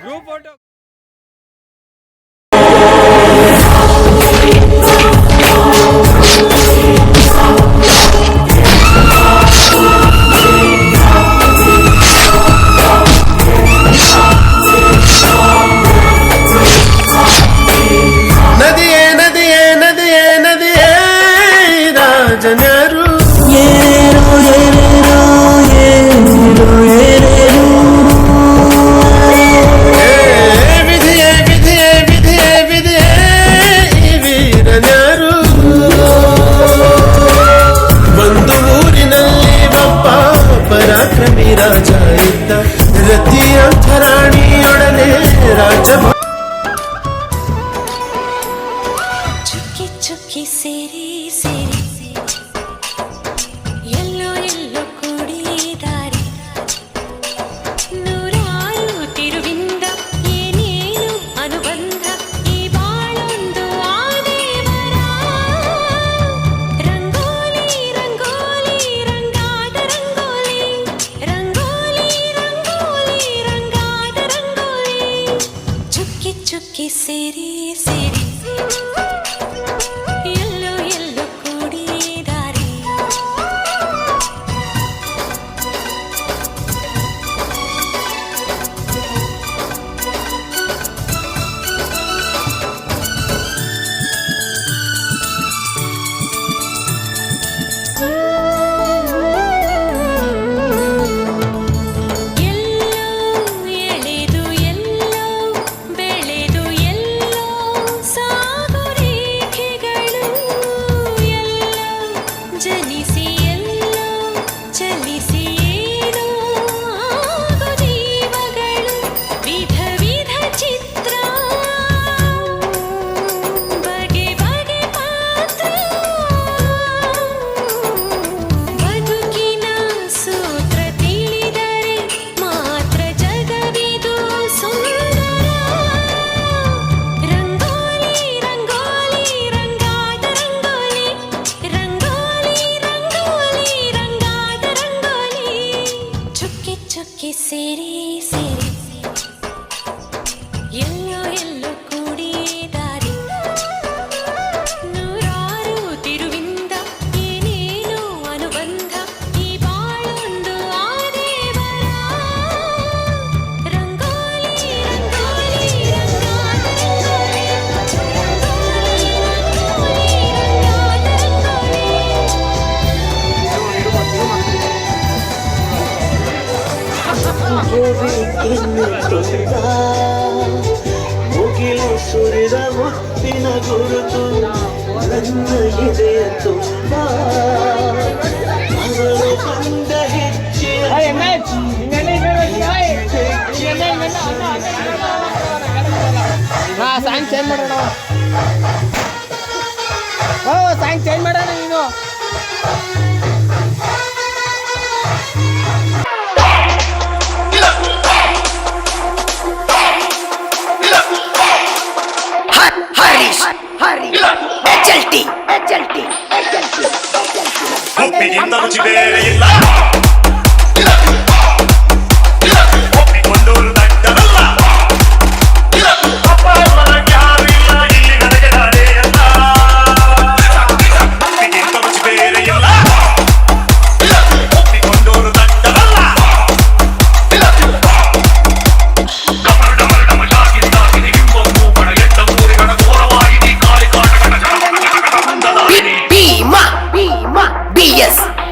Group photo City. city. 着。You Govinda ಮುಗಿಲ ಸುರಿದ ಮುತ್ತಿನ ಗುರುತು ನನ್ನ ಇದೆಯ ತುಂಬ. ಅವಳು ಬಂದ ಹೆಚ್ಚಿನ ಸಾಂಗ್ ಚೇಂಜ್ ಮಾಡೋಣ. ಸಾಂಗ್ ಚೇಂಜ್ ಮಾಡೋಣ ನೀನು. Bima, Bima, BS.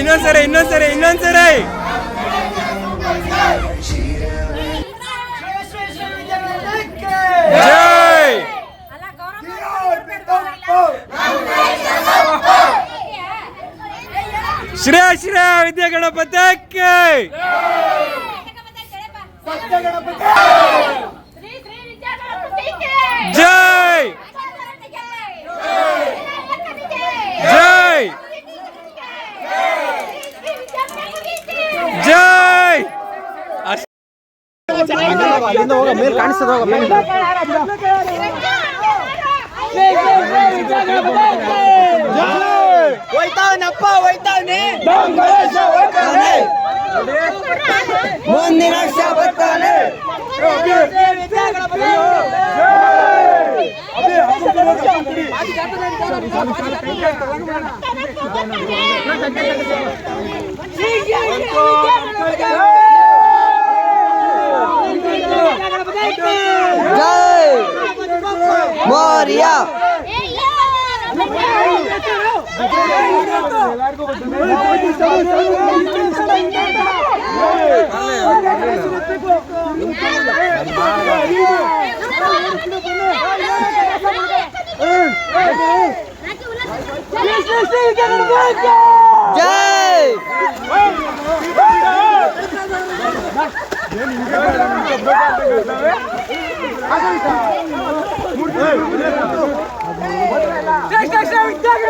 ಇನ್ನೊಂದ್ಸರಿ ಇನ್ನೊಂದ್ಸರಿ ಇನ್ನೊಂದ್ಸರಿ ಜೈ ಶ್ರೀ ಶ್ರೀ ವಿದ್ಯಾ ಗಣಪತಕ್ಕೆ ಜೈ ಹೋಗ ಅಲ್ಲಿಂದ ಹೋಗ ಮೇಲೆ ಕಾಣಿಸ್ತದ ಹೋಗ ಮೇಲೆ ಹೋಯ್ತಾವನಪ್ಪ ಹೋಯ್ತಾವನೆ ಮುಂದಿನ ವರ್ಷ ಬರ್ತಾನೆ Yeah, yeah, yeah. જય મોરિયા જય Cześć, cześć, cześć, tak,